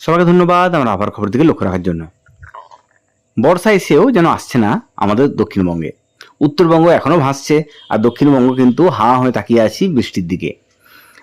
সবাইকে ধন্যবাদ আমরা আবার খবর দিকে লক্ষ্য রাখার জন্য। বর্ষা এসেও যেন আসছে না আমাদের দক্ষিণবঙ্গে। উত্তরবঙ্গ এখনও ভাসছে আর দক্ষিণবঙ্গ কিন্তু হা হয়ে তাকিয়ে আছি বৃষ্টির দিকে।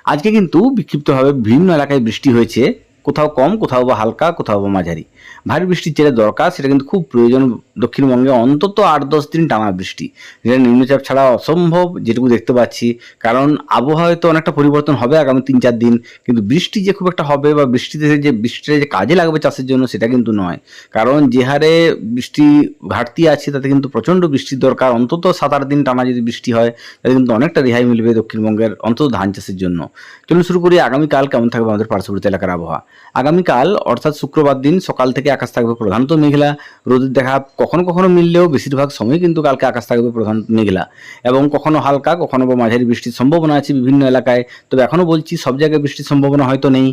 আজকে কিন্তু বিক্ষিপ্তভাবে বিভিন্ন এলাকায় বৃষ্টি হয়েছে। কোথাও কম, কোথাও বা হালকা, কোথাও বা মাঝারি। ভারী বৃষ্টির যেটা দরকার, সেটা কিন্তু খুব প্রয়োজন দক্ষিণবঙ্গে অন্তত আট দশ দিন টানা বৃষ্টি। যেটা নিম্নচাপ ছাড়া অসম্ভব, যেটুকু দেখতে পাচ্ছি। কারণ আবহাওয়ায় তো অনেকটা পরিবর্তন হবে আগামী তিন চার দিন, কিন্তু বৃষ্টি যে খুব একটা হবে বা বৃষ্টিতে যে বৃষ্টিটা যে কাজে লাগবে চাষের জন্য, সেটা কিন্তু নয়। কারণ যে হারে বৃষ্টি ঘাটতি আছে, তাতে কিন্তু প্রচণ্ড বৃষ্টির দরকার। অন্তত সাত আট দিন টানা যদি বৃষ্টি হয়, তাহলে কিন্তু অনেকটা রেহাই মিলবে দক্ষিণবঙ্গের অন্তত ধান চাষের জন্য। চলুন শুরু করি, আগামীকাল কেমন থাকবে আমাদের পার্শ্ববর্তী এলাকার আবহাওয়া? আগামীকাল, অর্থাৎ শুক্রবার দিন সকাল থেকে আকাশ থাকবে প্রধানত মেঘলা, রোদের দেখা কখনো কখনো মিললেও বেশিরভাগ সময় কিন্তু কালকে আকাশ থাকবে প্রধান মেঘলা। এবং কখনো হালকা, কখনো বা মাঝারি বৃষ্টির সম্ভাবনা আছে বিভিন্ন এলাকায়। তবে এখনও বলছি, সব জায়গায় বৃষ্টির সম্ভাবনা হয়তো নেই।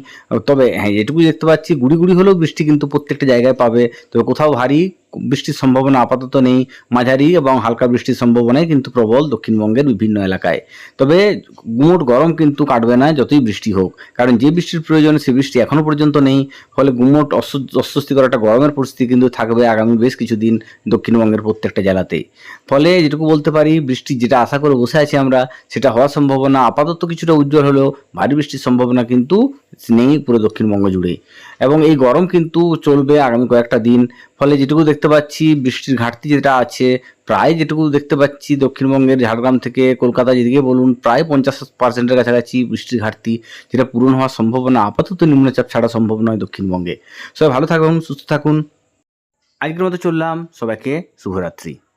তবে হ্যাঁ এটুকুই দেখতে পাচ্ছি, গুড়ি গুড়ি হলেও বৃষ্টি কিন্তু প্রত্যেকটা জায়গায় পাবে। তবে কোথাও ভারী বৃষ্টির সম্ভাবনা আপাতত নেই মাঝারি এবং হালকা বৃষ্টির সম্ভাবনাই কিন্তু প্রবল দক্ষিণবঙ্গের বিভিন্ন এলাকায়। তবে গুমোট গরম কিন্তু কাটবে না যতই বৃষ্টি হোক। কারণ যে বৃষ্টির প্রয়োজন, সে বৃষ্টি এখনও পর্যন্ত নেই। ফলে গুমোট অস্বস্তিকর একটা গরমের পরিস্থিতি কিন্তু থাকবে আগামী বেশ কিছুদিন দক্ষিণবঙ্গের প্রত্যেকটা জেলাতেই ফলে যেটুকু বলতে পারি, বৃষ্টি যেটা আশা করে বসে আছি আমরা, সেটা হওয়ার সম্ভাবনা আপাতত কিছুটা উজ্জ্বল হলেও ভারী বৃষ্টির সম্ভাবনা কিন্তু নেই পুরো দক্ষিণবঙ্গ জুড়েই এবং এই গরম কিন্তু চলবে আগামী কয়েকটা দিন। ফলে যেটুকু দেখতে পাচ্ছি, বৃষ্টির ঘাটতি যেটা আছে, প্রায় যেটুকু দেখতে পাচ্ছি দক্ষিণবঙ্গের ঝাড়গ্রাম থেকে কলকাতা যেদিকে বলুন, প্রায় পঞ্চাশ পার্সেন্টের কাছাকাছি বৃষ্টির ঘাটতি, যেটা পূরণ হওয়ার সম্ভাবনা, আপাতত নিম্নচাপ ছাড়া সম্ভব নয় দক্ষিণবঙ্গে। সবাই ভালো থাকুন, সুস্থ থাকুন। আজকের মতো চললাম। সবাইকে শুভরাত্রি।